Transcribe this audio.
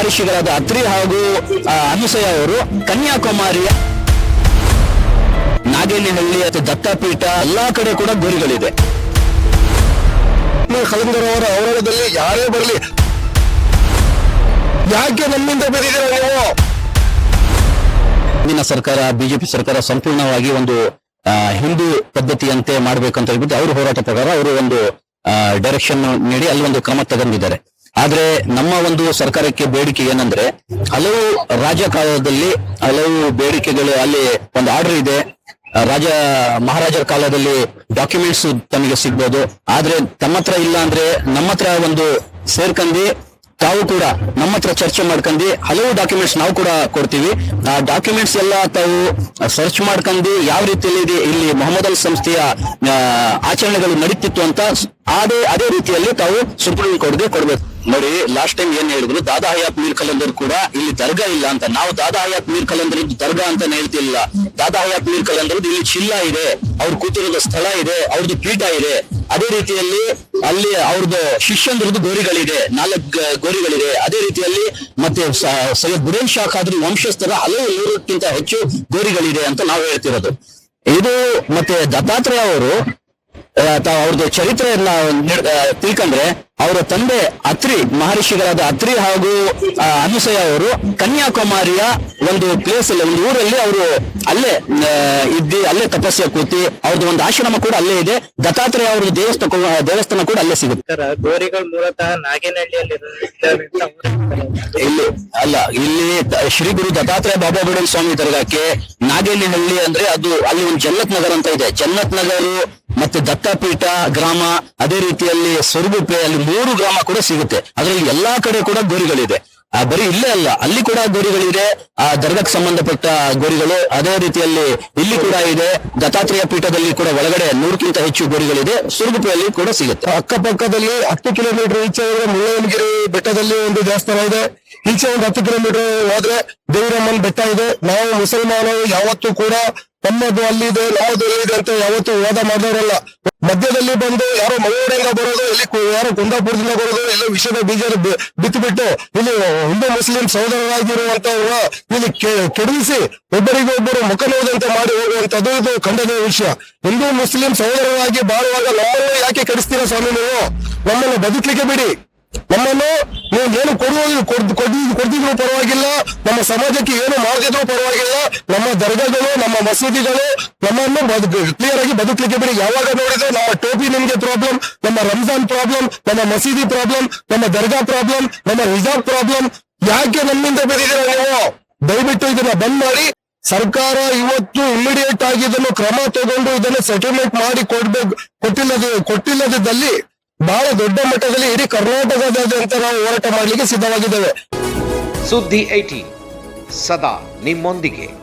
ಮಹರ್ಷಿಗಳಾದ ಅತ್ರಿ ಹಾಗೂ ಅನುಸಯ ಅವರು ಕನ್ಯಾಕುಮಾರಿಯ ನಾಗೇನಹಳ್ಳಿ ಅಥವಾ ದತ್ತಪೀಠ ಎಲ್ಲಾ ಕಡೆ ಕೂಡ ಗುರಿಗಳಿದೆ. ಕಲಂದರ್ ಅವರ ಔರಾಣದಲ್ಲಿ ಯಾರೇ ಬರಲಿ ಯಾಕೆ ನಮ್ಮಿಂದ ಬೆಳೆದಿದ್ದೀರ ನೀವು? ಇಂದಿನ ಸರ್ಕಾರ ಬಿಜೆಪಿ ಸರ್ಕಾರ ಸಂಪೂರ್ಣವಾಗಿ ಒಂದು ಹಿಂದೂ ಪದ್ಧತಿಯಂತೆ ಮಾಡ್ಬೇಕಂತ ಹೇಳ್ಬಿಟ್ಟು ಅವರು ಹೋರಾಟ ಪ್ರಕಾರ ಅವರು ಒಂದು ಡೈರೆಕ್ಷನ್ ನೀಡಿ ಅಲ್ಲಿ ಒಂದು ಕ್ರಮ ತಗೊಂಡಿದ್ದಾರೆ. ಆದ್ರೆ ನಮ್ಮ ಒಂದು ಸರ್ಕಾರಕ್ಕೆ ಬೇಡಿಕೆ ಏನಂದ್ರೆ ಹಲವು ರಾಜಕಾಲದಲ್ಲಿ ಹಲವು ಬೇಡಿಕೆಗಳು ಅಲ್ಲಿ ಒಂದು ಆರ್ಡರ್ ಇದೆ. ರಾಜ ಮಹಾರಾಜರ ಕಾಲದಲ್ಲಿ ಡಾಕ್ಯುಮೆಂಟ್ಸ್ ತಮಗೆ ಸಿಗ್ಬೋದು. ಆದ್ರೆ ತಮ್ಮ ಹತ್ರ ಇಲ್ಲ ಅಂದ್ರೆ ನಮ್ಮ ಹತ್ರ ಒಂದು ಸೇರ್ಕಂದಿ ತಾವು ಕೂಡ ನಮ್ಮ ಹತ್ರ ಚರ್ಚೆ ಮಾಡ್ಕೊಂಡು ಹಲವು ಡಾಕ್ಯುಮೆಂಟ್ಸ್ ನಾವು ಕೂಡ ಕೊಡ್ತೀವಿ. ಆ ಡಾಕ್ಯುಮೆಂಟ್ಸ್ ಎಲ್ಲ ತಾವು ಸರ್ಚ್ ಮಾಡ್ಕೊಂಡು ಯಾವ ರೀತಿಯಲ್ಲಿ ಇದೆ, ಇಲ್ಲಿ ಮೊಹಮ್ಮದ್ ಅಲ್ ಸಂಸ್ಥೆಯ ಆಚರಣೆಗಳು ನಡೀತಿತ್ತು ಅಂತ ಅದೇ ಅದೇ ರೀತಿಯಲ್ಲಿ ತಾವು ಸುಪ್ರೀಂ ಕೋರ್ಟ್ಗೆ ಕೊಡ್ಬೇಕು. ನೋಡಿ ಲಾಸ್ಟ್ ಟೈಮ್ ಏನ್ ಹೇಳಿದ್ರು? ದಾದಾ ಹಯಾತ್ ಮೀರ್ ಕಲಂದರ್ ಕೂಡ ಇಲ್ಲಿ ದರ್ಗಾ ಇಲ್ಲ ಅಂತ. ನಾವು ದಾದಾ ಹಯಾತ್ ಮೀರ್ ಕಲಂದರ್ ದರ್ಗಾ ಅಂತ ಹೇಳ್ತಿಲ್ಲ. ದಾದಾ ಹಯಾತ್ ಮೀರ್ ಕಲಂದರ್ ಇಲ್ಲಿ ಚಿಲ್ಲ ಇದೆ. ಅವ್ರು ಕೂತಿರೋದ ಸ್ಥಳ ಇದೆ ಅವ್ರದ್ದು ಪೀಠ ಇದೆ. ಅದೇ ರೀತಿಯಲ್ಲಿ ಅಲ್ಲಿ ಅವ್ರದ್ದು ಶಿಷ್ಯಂದ್ರದ್ದು ಗೋರಿಗಳಿದೆ, ನಾಲ್ಕು ಗೋರಿಗಳಿದೆ. ಅದೇ ರೀತಿಯಲ್ಲಿ ಮತ್ತೆ ಸೈಯದ್ ಬುರೇನ್ ಶಾ ಖಾದ್ರಿ ವಂಶಸ್ಥರ ಹಲವು ನೂರಕ್ಕಿಂತ ಹೆಚ್ಚು ಗೋರಿಗಳಿದೆ ಅಂತ ನಾವು ಹೇಳ್ತಿರೋದು. ಇದು ಮತ್ತೆ ದತ್ತಾತ್ರೇಯ ಅವರು ತಾವು ಅವ್ರದ್ದು ಚರಿತ್ರೆಯನ್ನ ತಿಳ್ಕೊಂಡ್ರೆ ಅವರ ತಂದೆ ಅತ್ರಿ ಮಹರ್ಷಿಗಳಾದ ಅತ್ರಿ ಹಾಗೂ ಅನುಸಯ ಅವರು ಕನ್ಯಾಕುಮಾರಿಯ ಒಂದು ಪ್ಲೇಸ್ ಅಲ್ಲಿ ಒಂದು ಊರಲ್ಲಿ ಅವರು ಅಲ್ಲೇ ಇದ್ದಿ ಅಲ್ಲೇ ತಪಸ್ಸೆ ಕೂತಿ ಅವ್ರದ್ದು ಒಂದು ಆಶ್ರಮ ಕೂಡ ಅಲ್ಲೇ ಇದೆ ದತ್ತಾತ್ರೇಯ ಅವ್ರ ದೇವಸ್ಥಾನ ದೇವಸ್ಥಾನ ಕೂಡ ಅಲ್ಲೇ ಸಿಗುತ್ತೆ ಗೋರಿಗಳು ಮೂಲತಃ ನಾಗೇನಹಳ್ಳಿಯಲ್ಲಿ. ಇಲ್ಲಿ ಅಲ್ಲ ಇಲ್ಲಿ ಶ್ರೀ ಗುರು ದತ್ತಾತ್ರೇಯ ಬಾಬಾ ಬುಡನ್ ಸ್ವಾಮಿ ದರ್ಗಾಕ್ಕೆ ನಾಗೇನಹಳ್ಳಿ ಅಂದ್ರೆ ಅದು ಅಲ್ಲಿ ಒಂದು ಜನ್ನತ್ ನಗರ್ ಅಂತ ಇದೆ ಜನ್ನತ್ ನಗರು ಮತ್ತೆ ದತ್ತಪೀಠ, ಗ್ರಾಮ, ಅದೇ ರೀತಿಯಲ್ಲಿ ಸ್ವರ್ಗುಪೆ ಅಲ್ಲಿ ಮೂರು ಗ್ರಾಮ ಕೂಡ ಸಿಗುತ್ತೆ. ಅದರಲ್ಲಿ ಎಲ್ಲಾ ಕಡೆ ಕೂಡ ಗೋರಿಗಳಿದೆ. ಆ ಬರೀ ಇಲ್ಲೇ ಅಲ್ಲ, ಅಲ್ಲಿ ಕೂಡ ಗೋರಿಗಳಿದೆ. ಆ ದರ್ಗಕ್ಕೆ ಸಂಬಂಧಪಟ್ಟ ಗೋರಿಗಳು, ಅದೇ ರೀತಿಯಲ್ಲಿ ಇಲ್ಲಿ ಕೂಡ ಇದೆ. ದತ್ತಾತ್ರೇಯ ಪೀಠದಲ್ಲಿ ಕೂಡ ಒಳಗಡೆ ನೂರಕ್ಕಿಂತ ಹೆಚ್ಚು ಗೋರಿಗಳಿದೆ. ಸುರ್ಗುಪೆಯಲ್ಲಿ ಕೂಡ ಸಿಗುತ್ತೆ. ಅಕ್ಕಪಕ್ಕದಲ್ಲಿ ಹತ್ತು ಕಿಲೋಮೀಟರ್ ಈಚೆ ಮುಳ್ಳಯ್ಯನಗಿರಿ ಬೆಟ್ಟದಲ್ಲಿ ಒಂದು ದೇವಸ್ಥಾನ ಇದೆ. ಈಚೆ ಒಂದು ಹತ್ತು ಕಿಲೋಮೀಟರ್ ಹೋದ್ರೆ ದೇವರಮ್ಮನ ಬೆಟ್ಟ ಇದೆ. ನಾವು ಮುಸಲ್ಮಾನರು ಯಾವತ್ತೂ ಕೂಡ ನಮ್ಮದು ಅಲ್ಲಿದೆ ಯಾವ್ದು ಇದೆ ಅಂತ ಯಾವತ್ತು ವಾದ ಮಾಡೋರಲ್ಲ ಮಧ್ಯದಲ್ಲಿ ಬಂದು ಯಾರೋ ಮಂಗಳೂರಿಂದ ಬರೋದು, ಇಲ್ಲಿ ಯಾರೋ ಕುಂದಾಪುರದಿಂದ ಬರೋದು ಎಲ್ಲ ವಿಷಯದ ಬೀಜ ಬಿತ್ತುಬಿಟ್ಟು ಇಲ್ಲಿ ಹಿಂದೂ ಮುಸ್ಲಿಂ ಸಹೋದರರಾಗಿರುವಂತವ್ರ ಇಲ್ಲಿ ಕೆಡಿಸಿ ಒಬ್ಬರಿಗೊಬ್ಬರು ಮುಖ ನೋದಂತೆ ಮಾಡಿ ಹೋಗುವಂತದ್ದು ಇದು ಖಂಡನೀಯ ವಿಷಯ. ಹಿಂದೂ ಮುಸ್ಲಿಂ ಸಹೋದರರಾಗಿ ಬಾಳುವಾಗ ನಮ್ಮನ್ನು ಯಾಕೆ ಕೆಡಿಸ್ತೀರಾ ಸ್ವಾಮಿ ನೀವು? ನಮ್ಮನ್ನು ಬದುಕಲಿಕ್ಕೆ ಬಿಡಿ. ನಮ್ಮನ್ನು ನೀವು ಏನು ಕೊಡುವ ಕೊಡ್- ಕೊಡ್- ಕೊಡ್ತಿದ್ರು ಪರವಾಗಿಲ್ಲ. ನಮ್ಮ ಸಮಾಜಕ್ಕೆ ಏನು ಮಾಡದಿದ್ರು ಪರವಾಗಿಲ್ಲ. ನಮ್ಮ ದರ್ಗಾಗಳು, ನಮ್ಮ ಮಸೀದಿಗಳು ನಮ್ಮನ್ನು ಕ್ಲಿಯರ್ ಆಗಿ ಬದುಕಲಿಕ್ಕೆ ಬಿಡಿ. ಯಾವಾಗ ನೋಡಿದ್ರೆ ನಮ್ಮ ಟೋಪಿ ನಿಮ್ಗೆ ಪ್ರಾಬ್ಲಮ್ ನಮ್ಮ ರಂಜಾನ್ ಪ್ರಾಬ್ಲಮ್ ನಮ್ಮ ಮಸೀದಿ ಪ್ರಾಬ್ಲಮ್ ನಮ್ಮ ದರ್ಗಾ ಪ್ರಾಬ್ಲಮ್ ನಮ್ಮ ಹಿಜಾಬ್ ಪ್ರಾಬ್ಲಮ್ ಯಾಕೆ ನಮ್ಮಿಂದ ಬೆಳೆದಿದ್ದೀರಾ ನೀವು? ದಯವಿಟ್ಟು ಇದನ್ನ ಬಂದ್ ಮಾಡಿ. ಸರ್ಕಾರ ಇವತ್ತು ಇಮಿಡಿಯೇಟ್ ಆಗಿ ಇದನ್ನು ಕ್ರಮ ತಗೊಂಡು ಇದನ್ನು ಸೆಟಲ್ಮೆಂಟ್ ಮಾಡಿ ಕೊಡ್ಬೇಕು ಕೊಟ್ಟಿಲ್ಲದ ಕೊಟ್ಟಿಲ್ಲದಿದ್ದಲ್ಲಿ ಬಹಳ ದೊಡ್ಡ ಮಟ್ಟದಲ್ಲಿ ಇಡೀ ಕರ್ನಾಟಕದಾದ್ಯಂತ ನಾವು ಹೋರಾಟ ಮಾಡಲಿಕ್ಕೆ ಸಿದ್ಧವಾಗಿದ್ದೇವೆ. ಸುದ್ದಿ ಐಟಿ ಸದಾ ನಿಮ್ಮೊಂದಿಗೆ.